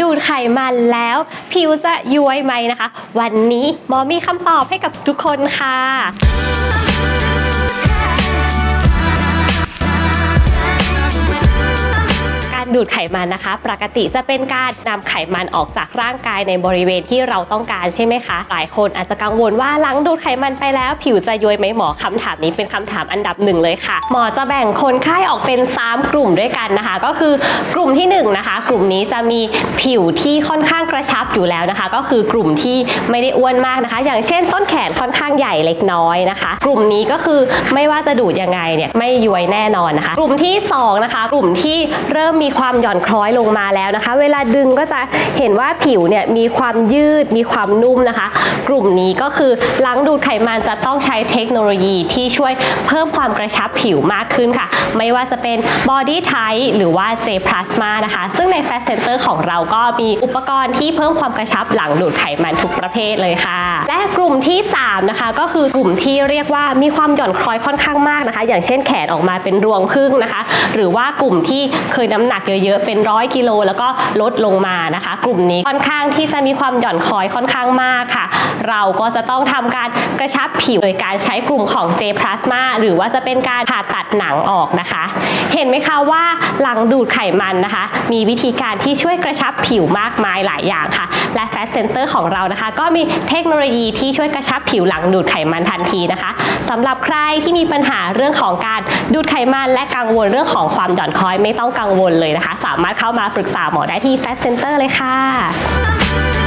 ดูดไขมันแล้ว ผิวจะย้วยไหมนะคะ วันนี้หมอมีคำตอบให้กับทุกคนค่ะ ดูดไขมันนะคะ ปกติจะเป็นการนำไขมันออกจากร่างกายในบริเวณที่เราต้องการใช่ไหมคะ หลายคนอาจจะกังวลว่าหลังดูดไขมันไปแล้ว ผิวจะย้วยไหมหมอคำถามนี้เป็นคำถามอันดับหนึ่งเลยค่ะ หมอจะแบ่งคนไข้ออกเป็น 3 กลุ่มด้วยกันนะคะ ก็คือกลุ่มที่1นนะคะ กลุ่มนี้จะมีผิวที่ค่อนข้างกระชับอยู่แล้วนะคะ ก็คือกลุ่มที่ไม่ได้อ้วนมากนะคะ อย่างเช่น ต้นแขนค่อนข้างใหญ่เล็กน้อยนะคะ กลุ่มนี้ก็คือไม่ว่าจะดูดยังไงเนี่ยไม่ย้วยแน่นอนนะคะ กลุ่มที่สองนะคะกลุ่มที่เริ่มมีความความหย่อนคล้อยลงมาแล้วนะคะ เวลาดึงก็จะเห็นว่าผิวเนี่ยมีความยืดมีความนุ่มนะคะ กลุ่มนี้ก็คือหลังดูดไขมันจะต้องใช้เทคโนโลยีที่ช่วยเพิ่มความกระชับผิวมากขึ้นค่ะ ไม่ว่าจะเป็น Body Tight หรือว่า J Plasma นะคะ ซึ่งใน Fat Center ของเราก็มีอุปกรณ์ที่เพิ่มความกระชับหลังดูดไขมันทุกประเภทเลยค่ะ และกลุ่มที่ 3 นะคะ ก็คือกลุ่มที่เรียกว่ามีความหย่อนคล้อยค่อนข้างมากนะคะ อย่างเช่นแขนออกมาเป็นรวงพึ่งนะคะ หรือว่ากลุ่มที่เคยน้ำหนักเเยอะๆ เป็นร้อยกิโลแล้วก็ลดลงมานะคะ กลุ่มนี้ค่อนข้างที่จะมีความหย่อนคล้อยค่อนข้างมากค่ะ เราก็จะต้องทำการกระชับผิวโดยการใช้กลุ่มของ J Plasma หรือว่าจะเป็นการผ่าตัดหนังออกนะคะ เห็นไหมคะว่าหลังดูดไขมันนะคะ มีวิธีการที่ช่วยกระชับผิวมากมายหลายอย่างค่ะ และ Fat Center ของเรานะคะ ก็มีเทคโนโลยีที่ช่วยกระชับผิวหลังดูดไขมันทันทีนะคะสำหรับใครที่มีปัญหาเรื่องของการดูดไขมันและกังวลเรื่องของความหย่อนคล้อยไม่ต้องกังวลเลยนะคะคะ สามารถเข้ามาปรึกษาหมอได้ที่แฟชเซ็นเตอร์เลยค่ะ